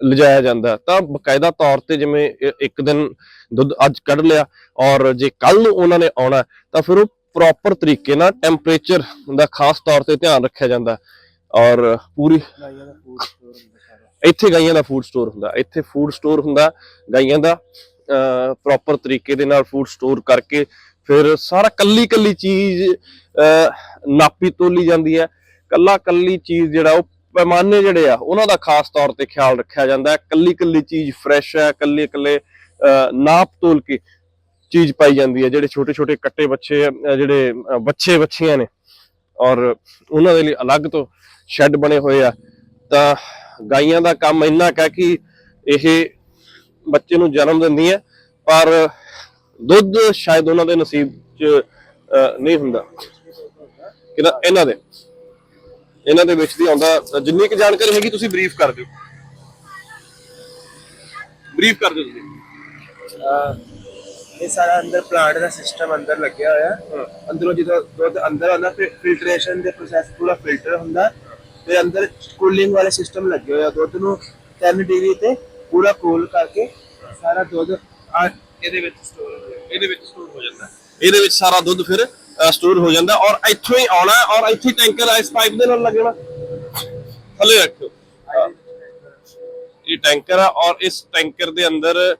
ਲਿਜਾਇਆ ਜਾਂਦਾ। ਤਾਂ ਬਕਾਇਦਾ ਤੌਰ ਤੇ ਜਿਵੇਂ ਇੱਕ ਦਿਨ ਦੁੱਧ ਅੱਜ ਕੱਢ ਲਿਆ, ਔਰ ਜੇ ਕੱਲ ਨੂੰ ਉਹਨਾਂ ਨੇ ਆਉਣਾ, ਤਾਂ ਫਿਰ ਉਹ ਪ੍ਰੋਪਰ ਤਰੀਕੇ ਨਾਲ ਟੈਂਪਰੇਚਰ ਦਾ ਖਾਸ ਤੌਰ ਤੇ ਧਿਆਨ ਰੱਖਿਆ ਜਾਂਦਾ, ਔਰ ਪੂਰੀ ਇੱਥੇ ਗਾਈਆਂ ਦਾ ਫੂਡ ਸਟੋਰ ਹੁੰਦਾ। ਇੱਥੇ ਫੂਡ ਸਟੋਰ ਹੁੰਦਾ ਗਾਈਆਂ ਦਾ ਪ੍ਰੋਪਰ ਤਰੀਕੇ ਦੇ ਨਾਲ ਫੂਡ ਸਟੋਰ ਕਰਕੇ ਫਿਰ ਸਾਰਾ ਕੱਲੀ ਕੱਲੀ ਚੀਜ਼ ਨਾਪੀ ਤੋਲੀ ਜਾਂਦੀ ਹੈ। ਕੱਲਾ ਕੱਲੀ ਚੀਜ਼ ਜਿਹੜਾ ਉਹ ਪੈਮਾਨੇ ਜਿਹੜੇ ਆ ਉਹਨਾਂ ਦਾ ਖਾਸ ਤੌਰ ਤੇ ਖਿਆਲ ਰੱਖਿਆ ਜਾਂਦਾ ਹੈ। ਕੱਲੀ ਕੱਲੀ ਚੀਜ਼ ਫਰੈਸ਼ ਹੈ ਕੱਲੇ ਕੱਲੇ ਨਾਪ ਤੋਲ ਕੇ ਚੀਜ਼ ਪਾਈ ਜਾਂਦੀ ਹੈ ਜਿਹੜੇ ਛੋਟੇ ਛੋਟੇ ਕੱਟੇ ਬੱਚੇ ਜਿਹੜੇ ਅਹ, ਬੱਚੇ ਬੱਚੀਆਂ ਨੇ। ਔਰ ਉਹਨਾਂ ਦੇ ਲਈ ਅਲੱਗ ਤੋਂ ਸ਼ੈੱਡ ਬਣੇ ਹੋਏ ਆ। ਤਾਂ ਗਾਈਆਂ ਦਾ ਕੰਮ ਇੰਨਾ ਕੁ ਹੈ ਕਿ ਇਹ ਬੱਚੇ ਨੂੰ ਜਨਮ ਦਿੰਦੀਆਂ ਪਰ ਦੁੱਧ ਸ਼ਾਇਦ ਉਹਨਾਂ ਦੇ ਨਸੀਬ 'ਚ ਨਹੀਂ ਹੁੰਦਾ। ਕਿਨਾ ਇਹਨਾਂ ਦੇ। ਇਹਨਾਂ ਦੇ ਵਿੱਚ ਦੀ ਆਉਂਦਾ ਜਿੰਨੀ ਕੁ ਜਾਣਕਾਰੀ ਹੈਗੀ ਤੁਸੀਂ ਬਰੀਫ ਕਰ ਦਿਓ। ਬਰੀਫ ਕਰ ਦਿਓ ਤੁਸੀਂ। ਇਹ ਸਾਰਾ ਅੰਦਰ ਪਲਾਂਟ ਦਾ ਸਿਸਟਮ ਅੰਦਰ ਲੱਗਿਆ ਹੋਇਆ। ਅੰਦਰੋਂ ਜਦੋਂ ਦੁੱਧ ਅੰਦਰ ਆਉਂਦਾ ਫਿਰ ਫਿਲਟਰੇਸ਼ਨ ਦੇ ਪ੍ਰੋਸੈਸ ਪੂਰਾ ਫਿਲਟਰ ਹੁੰਦਾ। ਤੇ ਅੰਦਰ ਕੂਲਿੰਗ ਵਾਲੇ ਸਿਸਟਮ ਲੱਗੇ ਹੋਏ ਦੁੱਧ ਨੂੰ 10 ਡਿਗਰੀ ਤੇ ਪੂਰਾ ਕੂਲ ਕਰਕੇ ਸਾਰਾ ਦੁੱਧ ਆ ਇਹਦੇ ਵਿੱਚ ਸਟੋਰ ਇਹਦੇ ਵਿੱਚ ਸਟੋਰ ਹੋ ਜਾਂਦਾ। ਇਹਦੇ ਵਿੱਚ ਸਾਰਾ ਦੁੱਧ ਫਿਰ ਸਟੋਰ ਹੋ ਜਾਂਦਾ ਔਰ ਇੱਥੋਂ ਹੀ ਆਉਣਾ ਔਰ ਇੱਥੇ ਟੈਂਕਰ ਇਸ ਪਾਈਪ ਦੇ ਨਾਲ ਲੱਗਣਾ। ਥੱਲੇ ਰੱਖੋ ਇਹ ਟੈਂਕਰ ਆ ਔਰ ਇਸ ਟੈਂਕਰ ਦੇ ਅੰਦਰ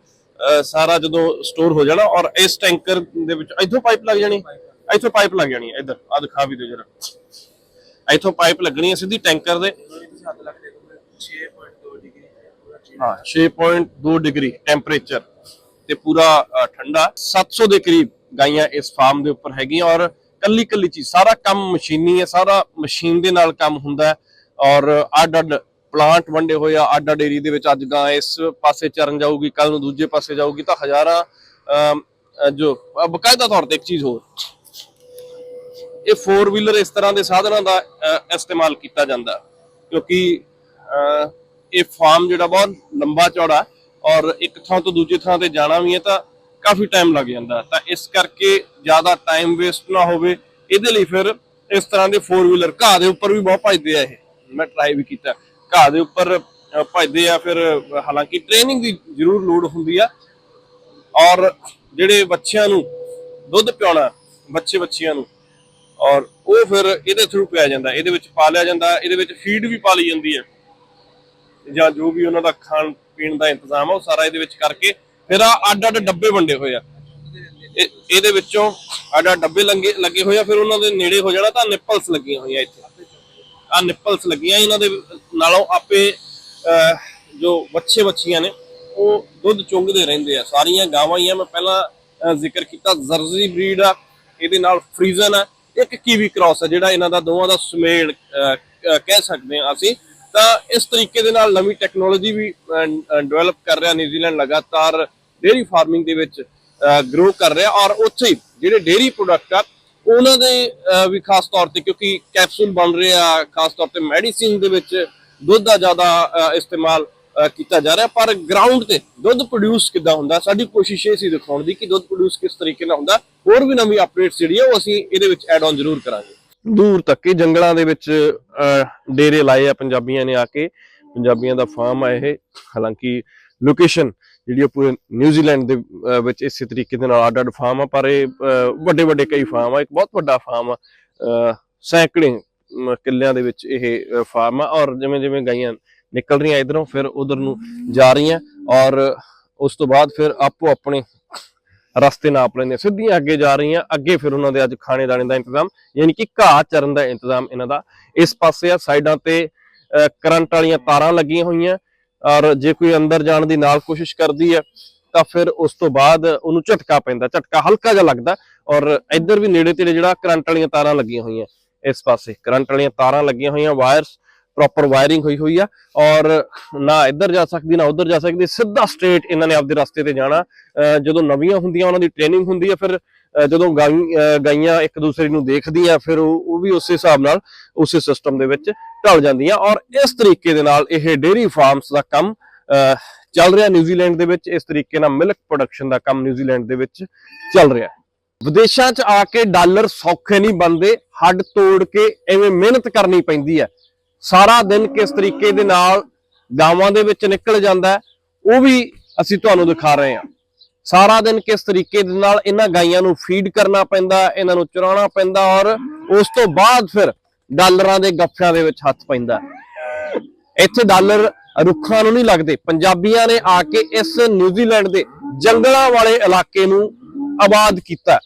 ਸਾਰਾ ਜਦੋਂ ਸਟੋਰ ਹੋ ਜਾਣਾ ਔਰ ਇਸ ਟੈਂਕਰ ਦੇ ਵਿੱਚ ਇੱਥੋਂ ਪਾਈਪ ਲੱਗ ਜਾਣੀ। ਇੱਥੋਂ ਪਾਈਪ ਲੱਗ ਜਾਣੀ। ਹੈ ਇੱਧਰ ਆ ਦਿਖਾ ਵੀ ਦਿਓ ਜਰਾ। ਇੱਥੋਂ ਪਾਈਪ ਲੱਗਣੀ ਹੈ ਸਿੱਧੀ ਟੈਂਕਰ ਦੇ। 6.2 ਡਿਗਰੀ ਟੈਂਪਰੇਚਰ ਤੇ ਪੂਰਾ ਠੰਡਾ। 700 ਦੇ ਕਰੀਬ ਗਾਈਆਂ ਇਸ ਫਾਰਮ ਦੇ ਉੱਪਰ ਹੈਗੀਆਂ ਔਰ ਕੱਲੀ ਕੱਲੀ ਚੀਜ਼, ਸਾਰਾ ਕੰਮ ਮਸ਼ੀਨੀ ਹੈ, ਸਾਰਾ ਮਸ਼ੀਨ ਦੇ ਨਾਲ ਕੰਮ ਹੁੰਦਾ ਔਰ ਅੱਡ ਅੱਡ ਪਲਾਂਟ ਵੰਡੇ ਹੋਏ ਆ ਅੱਡ ਅੱਡ ਏਰੀਆ ਦੇ ਵਿੱਚ ਅੱਜ ਗਾਂ ਇਸ ਪਾਸੇ ਚਰਨ ਜਾਊਗੀ ਕੱਲ ਨੂੰ ਦੂਜੇ ਪਾਸੇ ਜਾਊਗੀ ਤਾਂ ਹਜ਼ਾਰਾਂ ਜੋ ਬਕਾਇਦਾ ਤੌਰ ਤੇ ਇੱਕ ਚੀਜ਼ ਹੋਰ। ਇਹ 4 ਵੀਲਰ ਇਸ ਤਰ੍ਹਾਂ ਦੇ ਸਾਧਨਾਂ ਦਾ ਇਸਤੇਮਾਲ ਕੀਤਾ ਜਾਂਦਾ। ਕਿਉਂਕਿ ਇਹ ਫਾਰਮ ਜਿਹੜਾ ਬਹੁਤ ਲੰਬਾ ਚੌੜਾ ਔਰ ਇੱਕ ਥਾਂ ਤੋਂ ਦੂਜੀ ਥਾਂ ਤੇ ਜਾਣਾ ਵੀ ਹੈ ਤਾਂ ਕਾਫੀ ਟਾਈਮ ਲੱਗ ਜਾਂਦਾ। ਤਾਂ ਇਸ ਕਰਕੇ ਜ਼ਿਆਦਾ ਟਾਈਮ ਵੇਸਟ ਨਾ ਹੋਵੇ। ਇਹਦੇ ਲਈ ਫਿਰ ਇਸ ਤਰ੍ਹਾਂ ਦੇ 4 ਵੀਲਰ ਘਾਹ ਦੇ ਉੱਪਰ ਵੀ ਬਹੁਤ ਭਜਦੇ ਆ ਇਹ। ਮੈਂ ਟਰਾਈ ਵੀ ਕੀਤਾ। ਘਾਹ ਦੇ ਉੱਪਰ ਭੱਜਦੇ ਆ ਫਿਰ, ਹਾਲਾਂਕਿ ਟ੍ਰੇਨਿੰਗ ਦੀ ਜ਼ਰੂਰ ਲੋੜ ਹੁੰਦੀ ਆ। ਔਰ ਜਿਹੜੇ ਬੱਚਿਆਂ ਨੂੰ ਦੁੱਧ ਪਿਆਉਣਾ ਬੱਚੇ ਬੱਚੀਆਂ ਨੂੰ ਔਰ ਉਹ ਫਿਰ ਇਹਦੇ ਥਰੂ ਪਿਆ ਜਾਂਦਾ, ਇਹਦੇ ਵਿੱਚ ਪਾ ਲਿਆ ਜਾਂਦਾ, ਇਹਦੇ ਵਿੱਚ ਫੀਡ ਵੀ ਪਾ ਲਈ ਜਾਂਦੀ ਹੈ। ਜਾਂ ਜੋ ਵੀ ਉਹਨਾਂ ਦਾ ਖਾਣ ਪੀਣ ਦਾ ਇੰਤਜ਼ਾਮ ਆ, ਉਹ ਸਾਰਾ ਇਹਦੇ ਵਿੱਚ ਕਰਕੇ ਫਿਰ ਆ ਅੱਡ ਅੱਡ ਡੱਬੇ ਵੰਡੇ ਹੋਏ ਆ। ਇਹਦੇ ਵਿੱਚੋਂ ਅੱਡ ਅੱਡ ਡੱਬੇ ਲੰਗੇ, ਲੱਗੇ ਹੋਏ ਆ, ਫਿਰ ਉਹਨਾਂ ਦੇ ਨੇੜੇ ਹੋ ਜਾਣਾ ਤਾਂ ਨਿੱਪਲਸ ਲੱਗੀਆਂ ਹੋਈਆਂ ਇੱਥੇ। ਆ ਨਿੱਪਲਸ ਲੱਗੀਆਂ ਇਹਨਾਂ ਦੇ ਨਾਲੋਂ ਆਪੇ ਜੋ ਬੱਚੇ ਬੱਚੀਆਂ ਨੇ, ਉਹ ਦੁੱਧ ਚੁੰਗਦੇ ਰਹਿੰਦੇ ਆ। ਸਾਰੀਆਂ ਗਾਵਾਂ ਹੀ ਆ, ਮੈਂ ਪਹਿਲਾਂ ਜ਼ਿਕਰ ਕੀਤਾ, ਜ਼ਰਜ਼ੀ ਬਰੀਡ ਆ, ਇਹਦੇ ਨਾਲ ਫਰੀਜ਼ਨ ਆ। ਇੱਕ ਕੀਵੀ ਕ੍ਰਾਸ ਆ ਜਿਹੜਾ ਇਹਨਾਂ ਦਾ ਦੋਵਾਂ ਦਾ ਸੁਮੇਲ ਕਹਿ ਸਕਦੇ ਹਾਂ ਅਸੀਂ। ਤਾਂ ਇਸ ਤਰੀਕੇ ਦੇ ਨਾਲ ਨਵੀਂ ਟੈਕਨੋਲੋਜੀ ਵੀ ਡਿਵੈਲਪ ਕਰ ਰਿਹਾ ਨਿਊਜ਼ੀਲੈਂਡ ਲਗਾਤਾਰ ਡੇਅਰੀ ਫਾਰਮਿੰਗ ਦੇ ਵਿੱਚ ਗਰੋ ਕਰ ਰਿਹਾ ਔਰ ਉੱਥੇ ਹੀ ਜਿਹੜੇ ਡੇਅਰੀ ਪ੍ਰੋਡਕਟ ਆ, ਉਹਨਾਂ ਦੇ ਵੀ ਖਾਸ ਤੌਰ ਤੇ ਕਿਉਂਕਿ ਕੈਪਸੂਲ ਬਣ ਰਹੇ ਆ, ਖਾਸ ਤੌਰ ਤੇ ਮੈਡੀਸਿਨ ਦੇ ਵਿੱਚ ਦੁੱਧ ਦਾ ਜ਼ਿਆਦਾ ਇਸਤੇਮਾਲ ਕੀਤਾ ਜਾ ਰਿਹਾ ਪਰ ਗਰਾਊਂਡ ਤੇ ਦੁੱਧ ਪ੍ਰੋਡਿਊਸ ਕਿੱਦਾਂ ਹੁੰਦਾ ਸਾਡੀ ਕੋਸ਼ਿਸ਼ ਇਹ ਸੀ ਦਿਖਾਉਣ ਦੀ ਕਿ ਦੁੱਧ ਪ੍ਰੋਡਿਊਸ ਕਿਸ ਤਰੀਕੇ ਨਾਲ ਹੁੰਦਾ ਹੋਰ ਵੀ ਨਵੀਂ ਅਪਡੇਟਸ ਜਿਹੜੀ ਆ ਉਹ ਅਸੀਂ ਇਹਦੇ ਵਿੱਚ ਐਡ ਆਨ ਜ਼ਰੂਰ ਕਰਾਂਗੇ। ਦੂਰ ਤੱਕ ਇਹ ਜੰਗਲਾਂ ਦੇ ਵਿੱਚ ਡੇਰੇ ਲਾਏ ਆ ਪੰਜਾਬੀਆਂ ਨੇ ਆ ਕੇ ਪੰਜਾਬੀਆਂ ਦਾ ਫਾਰਮ ਆ ਇਹ ਹਾਲਾਂਕਿ ਲੋਕੇਸ਼ਨ ਜਿਹੜੀ ਉਹ ਪੂਰੇ ਨਿਊਜ਼ੀਲੈਂਡ ਦੇ ਵਿੱਚ ਇਸੇ ਤਰੀਕੇ ਦੇ ਨਾਲ ਅੱਡ ਅੱਡ ਫਾਰਮ ਆ ਪਰ ਇਹ ਵੱਡੇ ਵੱਡੇ ਕਈ ਫਾਰਮ ਆ ਇੱਕ ਬਹੁਤ ਵੱਡਾ ਫਾਰਮ ਆ ਸੈਂਕੜੇ ਅਮ, ਕਿੱਲਿਆਂ ਦੇ ਵਿੱਚ ਇਹ ਫਾਰਮ ਆ ਔਰ ਜਿਵੇਂ ਜਿਵੇਂ ਗਾਈਆਂ ਨਿਕਲ ਰਹੀਆਂ ਇਧਰੋਂ, ਫਿਰ ਉਧਰ ਨੂੰ ਜਾ ਰਹੀਆਂ ਔਰ ਉਸ ਤੋਂ ਬਾਅਦ ਫਿਰ ਆਪੋ ਆਪਣੇ ਰਸਤੇ ਨਾਪ ਲੈਂਦੇ ਸਿੱਧੀਆਂ ਅੱਗੇ ਜਾ ਰਹੀਆਂ, ਅੱਗੇ ਫਿਰ ਉਹਨਾਂ ਦੇ ਅੱਜ ਖਾਣੇ ਦਾਣੇ ਦਾ ਇੰਤਜ਼ਾਮ, ਯਾਨੀ ਕਿ ਘਾਹ ਚਰਨ ਦਾ ਇੰਤਜ਼ਾਮ ਇਹਨਾਂ ਦਾ। ਇਸ ਪਾਸੇ ਆ ਸਾਈਡਾਂ ਤੇ ਕਰੰਟ ਵਾਲੀਆਂ ਤਾਰਾਂ ਲੱਗੀਆਂ ਹੋਈਆਂ ਔਰ ਜੇ ਕੋਈ ਅੰਦਰ ਜਾਣ ਦੀ ਨਾਲ ਕੋਸ਼ਿਸ਼ ਕਰਦੀ ਹੈ, ਤਾਂ ਫਿਰ ਉਸ ਤੋਂ ਬਾਅਦ ਉਹਨੂੰ ਝਟਕਾ ਪੈਂਦਾ, ਝਟਕਾ ਹਲਕਾ ਜਿਹਾ ਲੱਗਦਾ ਔਰ ਇੱਧਰ ਵੀ ਨੇੜੇ ਤੇੜੇ ਜਿਹੜਾ ਕਰੰਟ ਵਾਲੀਆਂ ਤਾਰਾਂ ਲੱਗੀਆਂ ਹੋਈਆਂ ਇਸ ਪਾਸੇ, ਕਰੰਟ ਵਾਲੀਆਂ ਤਾਰਾਂ ਲੱਗੀਆਂ ਹੋਈਆਂ, ਵਾਇਰਸ ਪ੍ਰੋਪਰ ਵਾਇਰਿੰਗ ਹੋਈ ਹੋਈ ਆ। ਔਰ ਨਾ ਇੱਧਰ ਜਾ ਸਕਦੀ ਨਾ ਉੱਧਰ ਜਾ ਸਕਦੀ ਸਿੱਧਾ ਸਟ੍ਰੇਟ ਇਹਨਾਂ ਨੇ ਆਪਦੇ ਰਸਤੇ ਤੇ ਜਾਣਾ। ਜਦੋਂ ਨਵੀਆਂ ਹੁੰਦੀਆਂ ਉਹਨਾਂ ਦੀ ਟ੍ਰੇਨਿੰਗ ਹੁੰਦੀ ਹੈ ਫਿਰ ਜਦੋਂ ਗਾਈਆਂ ਇੱਕ ਦੂਸਰੇ ਨੂੰ ਦੇਖਦੀਆਂ ਫਿਰ ਉਹ ਵੀ ਉਸੇ ਹਿਸਾਬ ਨਾਲ ਉਸੇ ਸਿਸਟਮ ਦੇ ਵਿੱਚ ਢਲ ਜਾਂਦੀਆਂ। ਔਰ ਇਸ ਤਰੀਕੇ ਦੇ ਨਾਲ ਇਹ ਡੇਅਰੀ ਫਾਰਮਸ ਦਾ ਕੰਮ ਅਹ, ਚੱਲ ਰਿਹਾ ਨਿਊਜ਼ੀਲੈਂਡ ਦੇ ਵਿੱਚ। ਇਸ ਤਰੀਕੇ ਨਾਲ ਮਿਲਕ ਪ੍ਰੋਡਕਸ਼ਨ ਦਾ ਕੰਮ ਨਿਊਜ਼ੀਲੈਂਡ ਦੇ ਵਿੱਚ ਚੱਲ ਰਿਹਾ। ਵਿਦੇਸ਼ਾਂ 'ਚ ਆ ਕੇ ਡਾਲਰ ਸੌਖੇ ਨਹੀਂ ਬਣਦੇ। ਹੱਡ ਤੋੜ ਕੇ ਐਵੇਂ ਮਿਹਨਤ ਕਰਨੀ ਪੈਂਦੀ ਹੈ ਸਾਰਾ ਦਿਨ ਕਿਸ ਤਰੀਕੇ ਦੇ ਨਾਲ ਗਾਵਾਂ ਦੇ ਵਿੱਚ ਨਿਕਲ ਜਾਂਦਾ ਹੈ, ਉਹ ਵੀ ਅਸੀਂ ਤੁਹਾਨੂੰ ਦਿਖਾ ਰਹੇ ਹਾਂ। ਸਾਰਾ ਦਿਨ ਕਿਸ ਤਰੀਕੇ ਦੇ ਨਾਲ ਇਹਨਾਂ ਗਾਈਆਂ ਨੂੰ ਫੀਡ ਕਰਨਾ ਪੈਂਦਾ, ਇਹਨਾਂ ਨੂੰ ਚਰਾਉਣਾ ਪੈਂਦਾ ਔਰ ਉਸ ਤੋਂ ਬਾਅਦ ਫਿਰ ਡਾਲਰਾਂ ਦੇ ਗੱਫਿਆਂ ਦੇ ਵਿੱਚ ਹੱਥ ਪੈਂਦਾ ਇੱਥੇ ਡਾਲਰ ਰੁੱਖਾਂ ਨੂੰ ਨਹੀਂ ਲੱਗਦੇ, ਪੰਜਾਬੀਆਂ ਨੇ ਆ ਕੇ ਇਸ ਨਿਊਜ਼ੀਲੈਂਡ ਦੇ ਜੰਗਲਾਂ ਵਾਲੇ ਇਲਾਕੇ ਨੂੰ ਆਬਾਦ ਕੀਤਾ